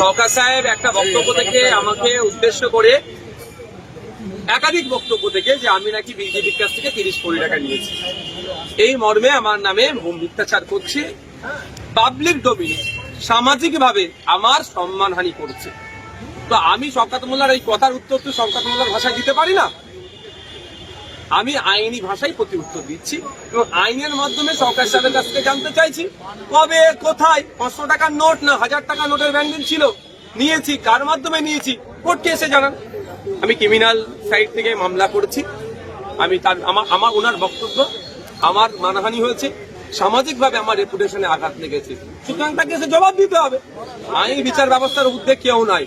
সরকার সাহেব একটা বক্তব্য থেকে আমাকে উদ্দেশ্য করে একাধিক বক্তব্য থেকে যে আমি নাকি বিজেপির কাছ থেকে তিরিশ কোটি টাকা নিয়েছি। এই মর্মে আমার নামে মিথ্যাচার করছে। পাবলিক ডোমিনে সামাজিক ভাবে আমার সম্মানহানি করছে। তো আমি শঙ্কাত মোল্লার এই কথার উত্তর তো শঙ্কাত মোল্লার ভাষায় দিতে পারি না? আমি আইনি ভাষায় প্রতি উত্তর দিচ্ছি এবং আইনের মাধ্যমে সরকার সাহেবের কাছ থেকে জানতে চাইছি কবে, কোথায়, পাঁচশো টাকার নোট না হাজার টাকা নোটের ব্যাংকিং ছিল? নিয়েছি, কার মাধ্যমে নিয়েছি? কোর্টকে এসে জানান। আমি ক্রিমিনাল সাইড থেকে মামলা করেছি। আমি তার, আমার আমার, ওনার বক্তব্য আমার মানহানি হয়েছে। সামাজিকভাবে আমার রেপুটেশনে আঘাত লেগেছে। সুতরাং তাকে এসে জবাব দিতে হবে। আইনি বিচার ব্যবস্থার উদ্যোগ কেউ নাই।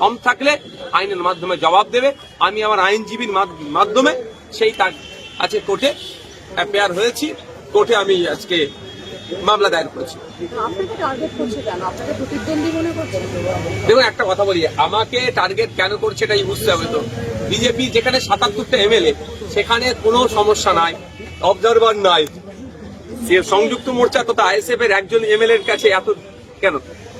কম থাকলে আইনের মাধ্যমে জবাব দেবে। আমি আমার আইনজীবীর মাধ- মাধ্যমে সেই তার আছে কোর্টে অ্যাপেয়ার হয়েছি। কোর্টে আমি আজকে মামলা দায়ের করেছি। দেখুন একটা কথা বলি। আমাকে টার্গেট কেন করছে এটাই বুঝতে হবে তো। বিজেপি যেখানে সাতাত্তরটা এমএলএ সেখানে কোনো সমস্যা নাই অবজারভার নাই। সংযুক্ত মোর্চা তথা আইএসএফ এর একজন এমএলএ এর কাছে এত কেন?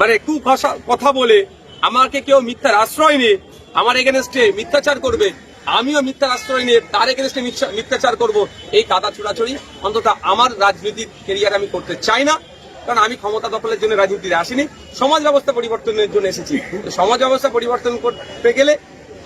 মানে কু কথা বলে, আমাকে কেউ মিথ্যার আশ্রয় নিয়ে, আমার এগেনস্টে মিথ্যাচার করবে, আমিও মিথ্যার আশ্রয় নিয়ে তার এগেনস্টে মিথ্যাচার করব, এই কাদা ছুড়াছড়ি অন্তত আমার রাজনীতির কেরিয়ার আমি করতে চাই না। কারণ আমি ক্ষমতা দখলের জন্য রাজনীতিতে আসিনি, সমাজ ব্যবস্থা পরিবর্তনের জন্য এসেছি। সমাজ ব্যবস্থা পরিবর্তন করতে গেলে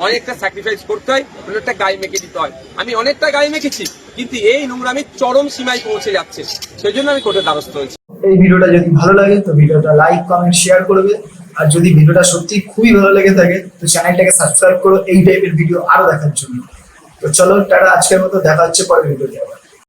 অনেকটা স্যাক্রিফাইস করতে হয়, অনেকটা গায়ে মেখে দিতে হয়। আমি অনেকটা গায়ে মেখেছি, কিন্তু এই নোংরামি চরম সীমায় পৌঁছে যাচ্ছে। সেই জন্য আমি কোর্টের দ্বারস্থ হয়েছি। এই ভিডিওটা যদি ভালো লাগে, তো ভিডিওটা লাইক কমেন্ট শেয়ার করবে। আর যদি ভিডিওটা সত্যি খুবই ভালো লেগে থাকে, তো চ্যানেলটাকে সাবস্ক্রাইব করো, এই টাইপের ভিডিও আরও দেখার জন্য। তো চলো, টাটা, আজকের মতো, দেখা হচ্ছে পরের ভিডিওতে আবার।